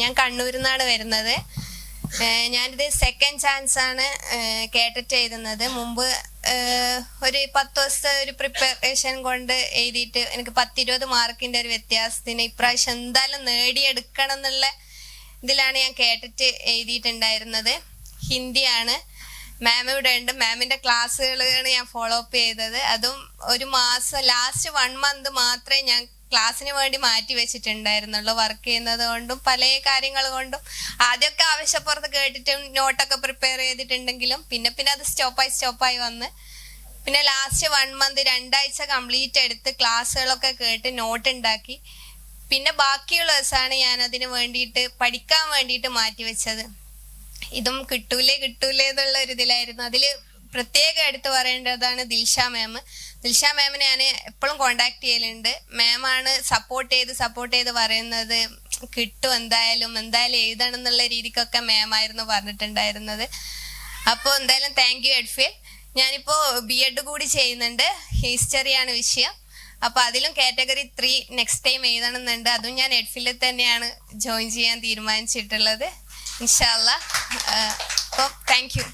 ഞാൻ കണ്ണൂരിൽ നിന്നാണ് വരുന്നത് ഞാനിത് സെക്കൻഡ് ചാൻസ് ആണ് കേട്ടിട്ട് എഴുതുന്നത്. മുമ്പ് ഒരു പത്ത് ദിവസത്തെ ഒരു പ്രിപ്പറേഷൻ കൊണ്ട് എഴുതിയിട്ട് എനിക്ക് പത്തിരുപത് മാർക്കിന്റെ ഒരു വ്യത്യാസത്തിന് ഇപ്രാവശ്യം എന്തായാലും നേടിയെടുക്കണം എന്നുള്ള ഇതിലാണ് ഞാൻ കേട്ടിട്ട് എഴുതിയിട്ടുണ്ടായിരുന്നത്. ഹിന്ദിയാണ്. മാം ഇവിടെ ഉണ്ട്. മാമിന്റെ ക്ലാസ്സുകളാണ് ഞാൻ ഫോളോ അപ്പ് ചെയ്തത്. അതും ഒരു മാസം ലാസ്റ്റ് വൺ മന്ത് മാത്രമേ ഞാൻ ക്ലാസ്സിന് വേണ്ടി മാറ്റി വെച്ചിട്ടുണ്ടായിരുന്നുള്ളൂ വർക്ക് ചെയ്യുന്നത് കൊണ്ടും പല കാര്യങ്ങൾ കൊണ്ടും. ആദ്യമൊക്കെ ആവശ്യപ്പുറത്ത് കേട്ടിട്ടും നോട്ടൊക്കെ പ്രിപ്പയർ ചെയ്തിട്ടുണ്ടെങ്കിലും പിന്നെ പിന്നെ അത് സ്റ്റോപ്പായി സ്റ്റോപ്പായി വന്ന്. പിന്നെ ലാസ്റ്റ് വൺ മന്ത് രണ്ടാഴ്ച കംപ്ലീറ്റ് എടുത്ത് ക്ലാസ്സുകളൊക്കെ കേട്ട് നോട്ട് ഉണ്ടാക്കി. പിന്നെ ബാക്കിയുള്ള ദിവസമാണ് ഞാൻ അതിന് വേണ്ടിയിട്ട് പഠിക്കാൻ വേണ്ടിയിട്ട് മാറ്റി വെച്ചത്. ഇതും കിട്ടൂലേ കിട്ടൂലേ എന്നുള്ള ഒരു ഇതിലായിരുന്നു അതിൽ പ്രത്യേകം എടുത്തു പറയേണ്ടതാണ് ദിൽഷ മാം ദിൽഷ മാമിനെ ഞാൻ എപ്പോഴും കോണ്ടാക്ട് ചെയ്യലുണ്ട്. മാമാണ് സപ്പോർട്ട് ചെയ്ത് സപ്പോർട്ട് ചെയ്ത് പറയുന്നത് കിട്ടും എന്തായാലും എന്തായാലും എഴുതണം എന്നുള്ള രീതിക്കൊക്കെ മാമായിരുന്നു പറഞ്ഞിട്ടുണ്ടായിരുന്നത്. അപ്പോൾ എന്തായാലും താങ്ക് യു എഡ്ഫിൽ ഞാനിപ്പോൾ ബി എഡ് കൂടി ചെയ്യുന്നുണ്ട്. ഹിസ്റ്ററിയാണ് വിഷയം. അപ്പോൾ അതിലും കാറ്റഗറി ത്രീ നെക്സ്റ്റ് ടൈം എഴുതണമെന്നുണ്ട് അതും ഞാൻ എഡ്ഫിലിൽ തന്നെയാണ് ജോയിൻ ചെയ്യാൻ തീരുമാനിച്ചിട്ടുള്ളത്. ഇൻഷാല്ല അപ്പോൾ താങ്ക് യു